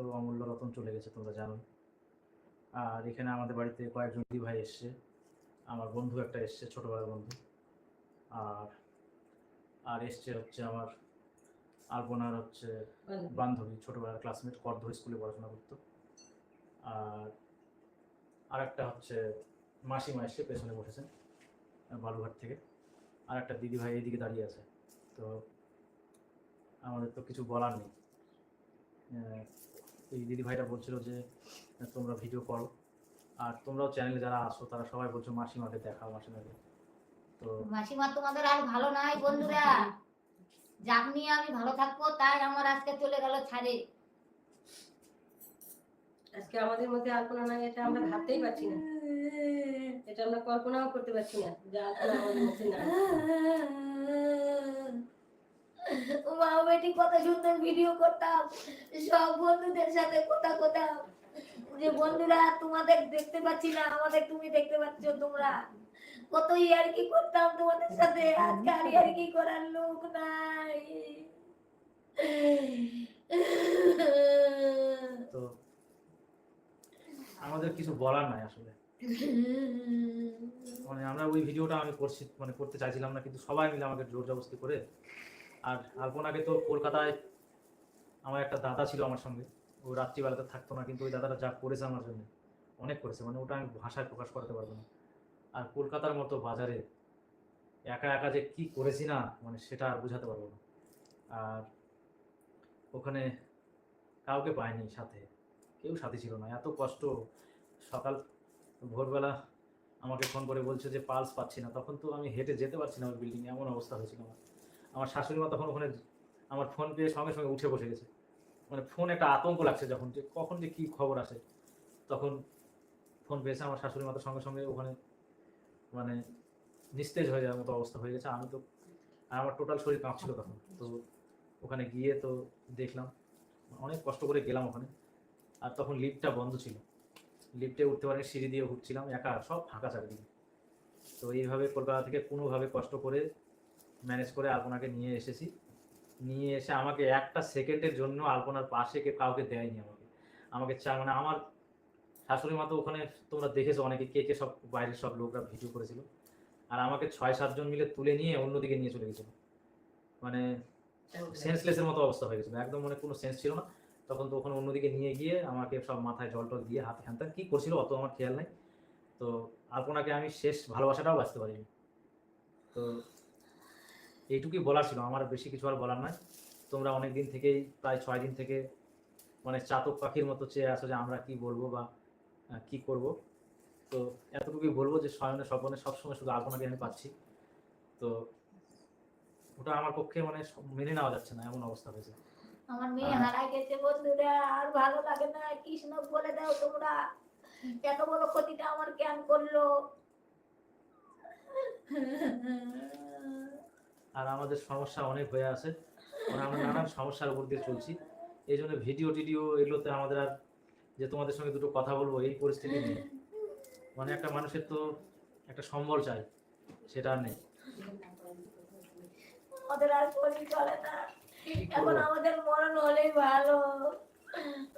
তো অমূল্য রতন চলে গেছে তোমরা জানো আর এখানে আমাদের বাড়িতে কয়েকজন দিদি ভাই এসছে। আমার বন্ধু একটা এসছে ছোটোবেলার বন্ধু। আর আর এসছে হচ্ছে আমার আলপনার হচ্ছে বান্ধবী। ছোটোবেলার ক্লাসমেট করধর স্কুলে পড়াশোনা করতো। আর আর একটা হচ্ছে মাসিমা এসে পেছনে বসেছেন বালুঘাট থেকে। আর একটা দিদি ভাই এইদিকে দাঁড়িয়ে আছে। তো আমাদের তো কিছু বলার নেই। এই দিদি ভাইটা বলছিল যে তোমরা ভিডিও করো। আর তোমরাও চ্যানেলে যারা আসো তারা সবাই বলছো মাসিমাকে দেখাও মাসিমাকে। তো মাসিমা তোমাদের আর ভালো নাই বন্ধুরা। যাক নিয়ে আমি ভালো থাকব তাই আমার আজকে চলে গেল ছাড়ে আজকে আমাদের মধ্যে আলপনা নাই এটা আমরা ভাবতেই পারছি না। এটা আমরা কল্পনাও করতে পারছি না যে আলপনা আমাদের মধ্যে নাই। মা বেটি কত সুন্দর ভিডিও করতাম, সব বন্ধুদের সাথে কথা করতাম যে বন্ধুরা, তোমাদের দেখতে পাচ্ছি না, আমাদের তুমি দেখতে পাচ্ছ তোমরা। কত ইয়ার্কি করতাম তোমাদের সাথে আজকে আর ইয়ার্কি করার লোক নাই। তো আমাদের কিছু বলার নাই আসলে। মানে আমরা ওই ভিডিওটা আমি করছি মানে করতে চাইছিলাম না, কিন্তু সবাই মিলে আমাকে জোর জবস্তি করে আর আলপনাকে তো কলকাতায় আমার একটা দাদা ছিল আমার সঙ্গে। ও রাত্রিবেলাতে থাকতো না, কিন্তু ওই দাদাটা যা করেছে আমার জন্য, অনেক করেছে। মানে ওটা আমি ভাষায় প্রকাশ করতে পারব না। আর কলকাতার মতো বাজারে একা একা যে কি করেছি না মানে সেটা আর বোঝাতে পারব না। আর ওখানে কাউকে পাইনি সাথে। কেউ সাথে ছিল না। এত কষ্ট। সকাল, ভোরবেলা আমাকে ফোন করে বলছে যে পালস পাচ্ছি না। তখন তো আমি হেঁটে যেতে পারছি না ওই বিল্ডিংয়ে। এমন অবস্থা হয়েছিল আমার। আমার শাশুড়ি মা তখন ওখানে আমার ফোন পেয়ে সঙ্গে সঙ্গে উঠে বসে গেছে। মানে ফোন একটা আতঙ্ক লাগছে যখন যে কখন যে কী খবর আসে। তখন ফোন পেয়েছে আমার শাশুড়ি মা তো সঙ্গে সঙ্গে ওখানে মানে নিস্তেজ হয়ে যাওয়ার মতো অবস্থা হয়ে গেছে। আমি তো আর আমার টোটাল শরীর কাঁপছিল তখন। তো ওখানে গিয়ে তো দেখলাম, অনেক কষ্ট করে গেলাম ওখানে। আর তখন লিফটটা বন্ধ ছিল। লিফটে উঠতে পারিনি, সিঁড়ি দিয়ে উঠছিলাম, একা, সব ফাঁকা চারিদিকে। তো এইভাবে কলকাতা থেকে কোনোভাবে কষ্ট করে ম্যানেজ করে আলপনাকে নিয়ে এসেছি। নিয়ে এসে আমাকে একটা সেকেন্ডের জন্য আলপনার পাশে কে কাউকে দেয়নি আমাকে। আমাকে চা মানে আমার শাশুড়ি মা তো ওখানে তোমরা দেখেছ অনেকে কে কে সব বাইরের সব লোকরা ভিডিও করেছিল। আর আমাকে ছয় সাতজন মিলে তুলে নিয়ে অন্যদিকে নিয়ে চলে গেছিল। মানে সেন্সলেসের মতো অবস্থা হয়ে গেছিল। একদম মানে কোনো সেন্স ছিল না। তখন তো ওখানে অন্যদিকে নিয়ে গিয়ে আমাকে সব মাথায় জল টল দিয়ে হাতে হ্যান কি করছিল অত আমার খেয়াল নাই। তো আলপনাকে আমি শেষ ভালোবাসাটাও বাঁচতে পারিনি। তো এইটুকুই বলার ছিল আমার বেশি কিছু আর বলার নাই তোমরা অনেক দিন থেকেই প্রায় ছয় দিন থেকে মানে চাতক পাখির মতো চেয়ে আসো যে আমরা কি বলব বা কি করব। তো এতটুকুই বলব যে শয়নে স্বপনে সবসময় শুধু আলপনাকে আমি পাচ্ছি। তো ওটা আমার পক্ষে মানে মেনে নেওয়া যাচ্ছে না এমন অবস্থা হয়েছে। আমার মেয়ে হারাই গেছে বন্ধুরা আর ভালো লাগে না। কৃষ্ণ বলে দাও তোমরা। এত বড় ক্ষতিটা আমার কেন করল? আর আমাদের সমস্যা অনেক হয়ে আছে। মানে আমরা নানান সমস্যার উপর দিয়ে চলছি। এই জন্য ভিডিও, টিডিও এগুলোতে আমাদের আর যে তোমাদের সঙ্গে দুটো কথা বলব, এই পরিস্থিতি নেই। মানে একটা মানুষের তো একটা সম্বল চাই, সেটা আর নেই। আমাদের চলে না। এখন আমাদের মরণ হলেই ভালো।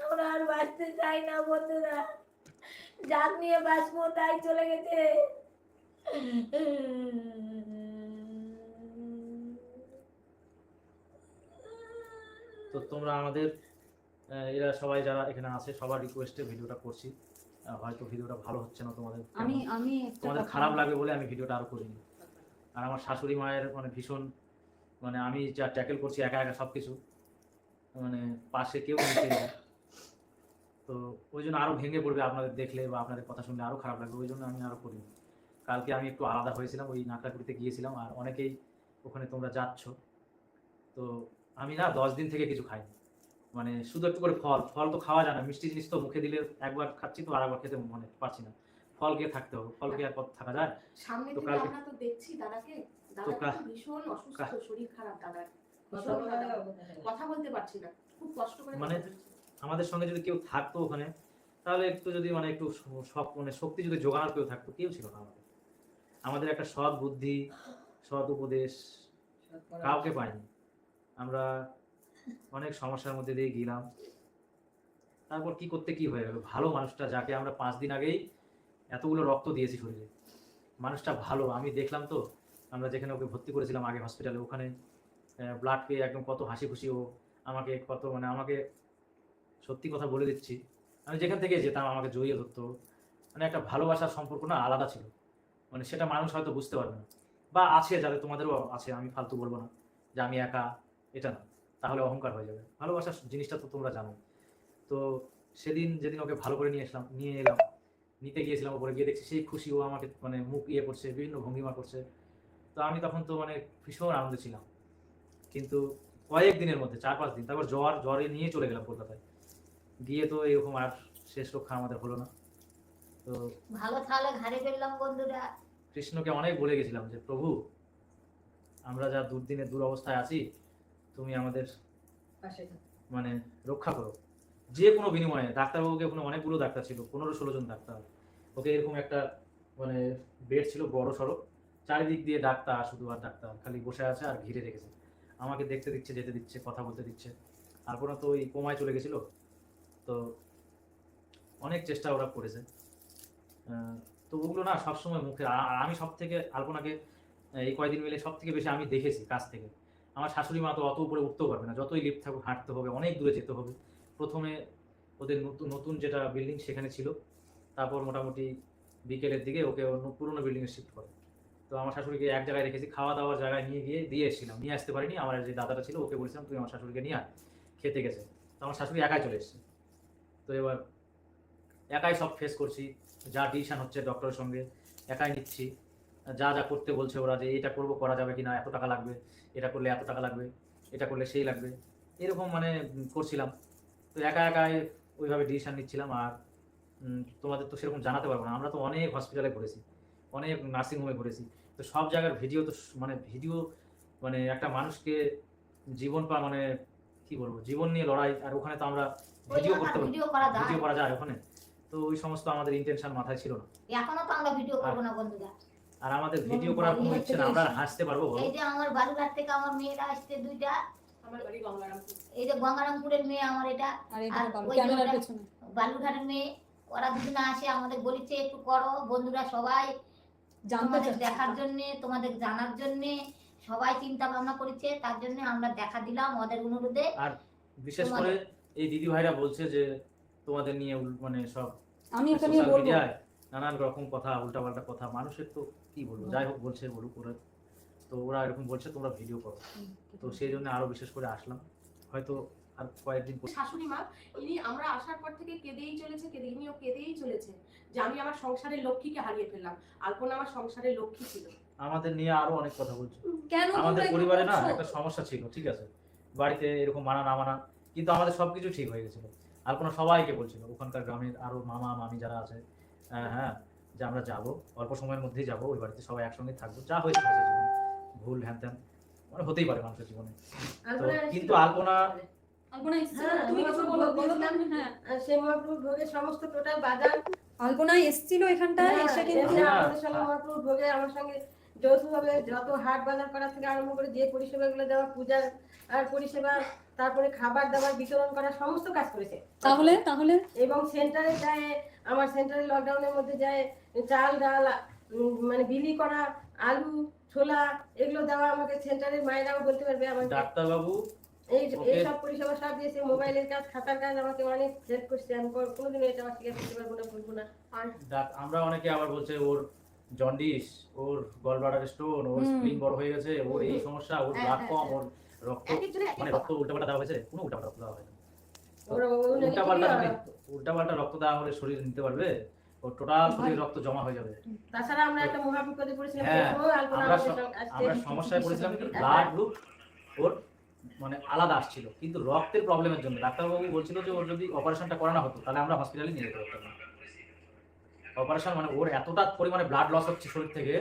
আমরা আর বাঁচতে চাই না বন্ধুরা। যাক নিয়ে বাঁচবো, তাই চলে গেছে। তো তোমরা আমাদের এরা সবাই যারা এখানে আছে সবার রিকোয়েস্টে ভিডিওটা করছি। হয়তো ভিডিওটা ভালো হচ্ছে না তোমাদের আমি আমি তোমাদের খারাপ লাগে বলে আমি ভিডিওটা আরও করিনি। আর আমার শাশুড়ি মায়ের মানে ভীষণ মানে আমি যা ট্যাকেল করছি একা একা সব কিছু মানে পাশে কেউ। তো ওই জন্য আরও ভেঙে পড়বে আপনাদের দেখলে বা আপনাদের কথা শুনলে আরও খারাপ লাগবে ওই জন্য আমি আরও করিনি। কালকে আমি একটু আলাদা হয়েছিলাম ওই নাকড়াকুড়িতে গিয়েছিলাম আর অনেকেই ওখানে তোমরা যাচ্ছ। তো আমি না দশ দিন থেকে কিছু খাইনি। মানে শুধু একটু করে ফল। ফল তো খাওয়া যায় না। মিষ্টি জিনিস তো মুখে দিলে একবার খাচ্ছি তো আর একবার খেতে মনে পারছি না। ফল খেয়ে থাকতে হবে। ফল খেয়ে আর থাকা যায়? সামনে তো কালকে- আমরা তো দেখছি দাদাকে। দাদা ভীষণ অসুস্থ শরীর খারাপ দাদার। কথা বলতে পারছি না। খুব কষ্ট করে মানে- আমাদের সঙ্গে যদি কেউ থাকতো ওখানে তাহলে একটু যদি মানে একটু সব মানে শক্তি যদি জোগানোর কেউ থাকতো কেউ ছিল না আমাদের। আমাদের একটা সৎ বুদ্ধি সৎ উপদেশ কাউকে পাইনি। আমরা অনেক সমস্যার মধ্যে দিয়ে গেলাম। তারপর কি করতে কি হয়ে গেল? ভালো মানুষটা যাকে আমরা পাঁচ দিন আগেই এতগুলো রক্ত দিয়েছি শরীরে। মানুষটা ভালো, আমি দেখলাম তো, আমরা যেখানে ওকে ভর্তি করেছিলাম আগে হসপিটালে ওখানে ব্লাড পেয়ে একদম কত হাসি খুশি ও আমাকে কত মানে আমাকে সত্যি কথা বলে দিচ্ছি। আমি যেখান থেকে যেতাম, আমাকে জড়িয়ে ধরতো। মানে একটা ভালোবাসার সম্পর্ক না, আলাদা ছিল। মানে সেটা মানুষ হয়তো বুঝতে পারবে না। বা আছে, যাদের তোমাদেরও আছে, আমি ফালতু বলব না যে আমি একা এটা না তাহলে অহংকার হয়ে যাবে। ভালোবাসার জিনিসটা তো তোমরা জানো। তো সেদিন যেদিন ওকে ভালো করে নিয়ে এসলাম নিয়ে এলাম নিতে গিয়েছিলাম ওপরে গিয়ে দেখছি সেই খুশি ও আমাকে মানে মুখ ইয়ে করছে বিভিন্ন ভঙ্গিমা করছে। তো আমি তখন তো মানে ভীষণ আনন্দে ছিলাম। কিন্তু কয়েক দিনের মধ্যে চার পাঁচ দিন তারপর জ্বর জ্বরে নিয়ে চলে গেলাম কলকাতায়। গিয়ে তো এরকম আর শেষ রক্ষা আমাদের হলো না। তো ভালো তাহলে ঘাড়ে ফেললাম বন্ধুরা। কৃষ্ণকে অনেক বলে গেছিলাম যে প্রভু আমরা যা দুর্দিনে দুরবস্থায় আছি তুমি আমাদের মানে রক্ষা করো। যে কোনো বিনিময়ে ডাক্তারবাবুকে ওখানে অনেকগুলো ডাক্তার ছিল পনেরো ষোলো জন ডাক্তার। ওকে এরকম একটা মানে বেড ছিল বড় সড়ো চারিদিক দিয়ে ডাক্তার শুধু আর ডাক্তার খালি বসে আছে আর ঘিরে রেখেছে। আমাকে দেখতে দিচ্ছে যেতে দিচ্ছে কথা বলতে দিচ্ছে। তারপরে তো ওই কোমায় চলে গেছিল। তো অনেক চেষ্টা ওরা করেছে। তো ওগুলো না সবসময় মুখে আমি সব থেকে আলপনাকে এই কয়দিন মিলে সব থেকে বেশি আমি দেখেছি কাছ থেকে। আমার শাশুড়ি মা তো অত উপরে উঠতেও পারবে না। যতই লিফট থাকুক, হাঁটতে হবে, অনেক দূরে যেতে হবে। প্রথমে ওদের নতুন নতুন যেটা বিল্ডিং সেখানে ছিল, তারপর মোটামুটি বিকেলের দিকে ওকে অন্য পুরোনো বিল্ডিংয়ে শিফট করে। তো আমার শাশুড়িকে এক জায়গায় রেখেছি খাওয়া দাওয়ার জায়গায় নিয়ে গিয়ে দিয়ে এসেছিলাম। নিয়ে আসতে পারিনি, আমার যে দাদাটা ছিল ওকে বলেছিলাম তুই আমার শাশুড়িকে নিয়ে আয়, খেতে গেছে। তো আমার শাশুড়ি একাই চলে এসেছে। তো এবার একাই সব ফেস করছি, যা ডিসিশন হচ্ছে ডক্টরের সঙ্গে, একাই নিচ্ছি। যা যা করতে বলছে ওরা যে এটা করব করা যাবে কিনা এত টাকা লাগবে এটা করলে এত টাকা লাগবে এটা করলে সেই লাগবে এরকম মানে করছিলাম। তো একা একাই ওইভাবে ডিসিশান নিচ্ছিলাম আর তোমাদের তো সেরকম জানাতে পারব না। আমরা তো অনেক হসপিটালে ঘুরেছি অনেক নার্সিংহোমে ঘুরেছি। তো সব জায়গার ভিডিও তো মানে ভিডিও মানে একটা মানুষকে জীবন পা মানে কি বলব জীবন নিয়ে লড়াই আর ওখানে তো আমরা ভিডিও করতে পারি ভিডিও করা যায়। ভিডিও করা যায় ওখানে। তো ওই সমস্ত আমাদের ইন্টেনশন মাথায় ছিল না। এখনও তো আমরা ভিডিও করব না বন্ধুরা। আর আমাদের ভিডিও করার কোনো ইচ্ছে না আমরা হাসতে পারব বলো এই যে আমার বালুঘাট থেকে আমার মেয়েরা আসছে দুইটা। আমার বাড়ি গঙ্গারামপুর। এই যে গঙ্গারামপুরের মেয়ে আমার এটা। আর ওই বালুঘাটের মেয়ে ওরা দুজনে আসে আমাদের বলিছে একটু করো বন্ধুরা সবাই জানতে তোমাদের দেখার জন্য তোমাদের জানার জন্য সবাই চিন্তা ভাবনা করেছে তার জন্য আমরা দেখা দিলাম ওদের অনুরোধে। আর বিশেষ করে এই দিদি ভাইরা বলছে যে তোমাদের নিয়ে মানে সব আমি সোশ্যাল বলব। নানান রকম কথা উল্টাপাল্টা কথা মানুষের তো কি বলব? যাই হোক বলছে বলুক ওরা। তো ওরা এরকম বলছে তোমরা ভিডিও করো। তো সেই জন্য আরও বিশেষ করে আসলাম। হয়তো আর কয়েকদিন শাশুড়ি মা ইনি আমরা আসার পর থেকে কেঁদেই চলেছে কেঁদে ইনিও কেঁদেই চলেছে যে আমি আমার সংসারের লক্ষ্মীকে হারিয়ে ফেললাম। আলপনা আমার সংসারের লক্ষ্মী ছিল। আমাদের নিয়ে আরও অনেক কথা বলছে। কেন আমাদের পরিবারে না একটা সমস্যা ছিল ঠিক আছে? বাড়িতে এরকম মানা না মানা কিন্তু আমাদের সবকিছু ঠিক হয়ে গেছিল। আর কোনো সবাইকে বলছিল ওখানকার গ্রামের আরও মামা মামি যারা আছে হ্যাঁ যে আমরা যাব অল্প সময়ের মধ্যেই যাব ওই বাড়িতে সবাই একসঙ্গে থাকব যা হয়েছে ভুল হ্যান ত্যান মানে হতেই পারে মানুষের জীবনে। তো কিন্তু আলপনা আলপনা এসেছিল হ্যাঁ, হ্যাঁ। এখানটায় হ্যাঁ, এসে কিন্তু হ্যাঁ। আমার সঙ্গে যৌথভাবে যত হাট বাজার করা থেকে আরম্ভ করে যে পরিষেবাগুলো দেওয়া পূজার আর পরিষেবা তারপরে খাবার দাবার বিতরণ করা সমস্ত কাজ করেছে। তাহলে তাহলে? এবং সেন্টারে যায় আমার সেন্টারে লকডাউনের মধ্যে যায় চাল ডাল মানে বিলি করা আলু ছোলা এগুলো দেওয়া আমাকে সেন্টারের মায়েরাও বলতে পারবে আমাকে। ডাক্তারবাবু এই ওকে। এই সব পরিষেবা সব দিয়েছে মোবাইলের কাজ খাতার কাজ আমাকে অনেক হেল্প করছে। আমি কোনো- কোনোদিনও এটা আমার স্বীকার করতে পারব না বলব না। আর আমরা অনেকে আবার বলছে ওর জন্ডিস ওর গল গলব্লাডার স্টোন ওর স্প্লিন বড় হয়ে গেছে ওর এই সমস্যা ওর হ্যাঁ, ব্লাড হ্যাঁ, কম ওর রক্ত এক একজনের এক এক মানে। রক্ত উল্টাপাল্টা দেওয়া হয়েছে কোনো উল্টাপাল্টা রক্ত দেওয়া হয়নি। ওরা ওগুলো উল্টা পাল্টা নিতে উল্টা পাল্টা রক্ত দেওয়া হলে শরীর নিতে পারবে ওর টোটাল শরীর রক্ত জমা হয়ে যাবে। তাছাড়া আমরা একটা মহা বিপদে পড়েছিলাম হ্যাঁ, আমরা সমস্যায় পড়েছিলাম কি ব্লাড গ্রুপ ওর মানে আলাদা আসছিল কিন্তু রক্তের প্রবলেমের জন্য ডাক্তারবাবু বলছিল যে ওর যদি অপারেশনটা করানো হতো তাহলে আমরা হসপিটালে নিয়ে যেতে পারতাম। অপারেশন মানে ওর এতটা পরিমাণে ব্লাড লস হচ্ছে শরীর থেকে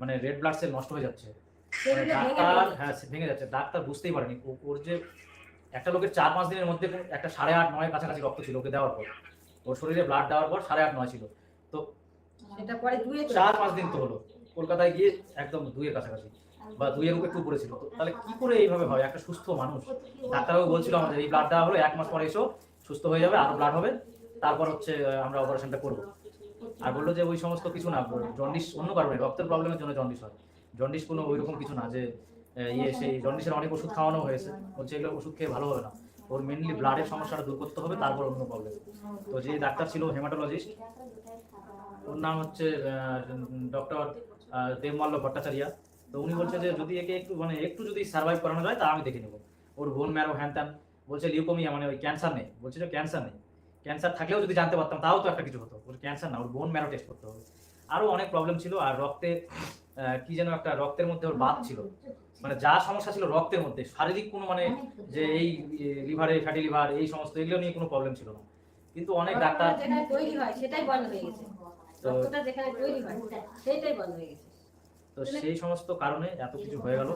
মানে রেড ব্লাড সেল নষ্ট হয়ে যাচ্ছে। মানে ডাক্তার হ্যাঁ ভেঙে যাচ্ছে। ডাক্তার বুঝতেই পারেনি। ওর যে একটা লোকের চার পাঁচ দিনের মধ্যে একটা সাড়ে আট নয় কাছাকাছি রক্ত ছিল ওকে দেওয়ার পর। ওর শরীরে ব্লাড দেওয়ার পর সাড়ে আট নয় ছিল। সেটা পরে দুয়ে চার পাঁচ দিন তো হলো। কলকাতায় গিয়ে একদম দুইয়ের কাছাকাছি বা দুইয়ের উপর একটু উপরে ছিল। তো তাহলে কি করে এইভাবে হয়? একটা সুস্থ মানুষ। ডাক্তারবাবু বলছিল আমাদের এই ব্লাড দেওয়া হলো এক মাস পরে এসো সুস্থ হয়ে যাবে আর ব্লাড হবে। তারপর হচ্ছে আমরা অপারেশনটা করব। আর বলল যে ওই সমস্ত কিছু না, জন্ডিস অন্য কারণে, রক্তের প্রবলেমের জন্য জন্ডিস হয়। জন্ডিস কোনো ওইরকম কিছু না যে ইয়ে সেই জন্ডিসের অনেক ওষুধ খাওয়ানো হয়েছে। হচ্ছে এগুলো ওষুধ খেয়ে ভালো হবে না। ওর মেনলি ব্লাডের সমস্যাটা দূর করতে হবে, তারপর অন্য প্রবলেম তো যে ডাক্তার ছিল হেমাটোলজিস্ট ওর নাম হচ্ছে ডক্টর দেবমাল্য ভট্টাচার্য। তো উনি বলছে যে, যদি একে একটু মানে একটু যদি সার্ভাইভ করানো যায়, তা আমি দেখে নেব। ওর বোন ম্যারো হ্যান ত্যান। বলছে লিউকোমিয়া মানে ওই ক্যান্সার নেই। বলছে যে ক্যান্সার নেই। ক্যান্সার থাকলেও যদি জানতে পারতাম তাও তো একটা কিছু হতো। ওর ক্যান্সার না ওর বোন ম্যারো টেস্ট করতে হবে। আরও অনেক প্রবলেম ছিল আর রক্তে কি যেন একটা রক্তের মধ্যে ওর বাত ছিল। মানে যা সমস্যা ছিল রক্তের মধ্যে শারীরিক কোনো মানে যে এই লিভারে ফ্যাটি লিভার এই সমস্ত এগুলো নিয়ে কোনো প্রবলেম ছিল না। কিন্তু অনেক ডাক্তার তৈরি হয় সেটাই বন্ধ হয়ে গেছে। যেখানে তৈরি হয় সেটাই বন্ধ হয়ে গেছে। তো সেই সমস্ত কারণে এত কিছু হয়ে গেল।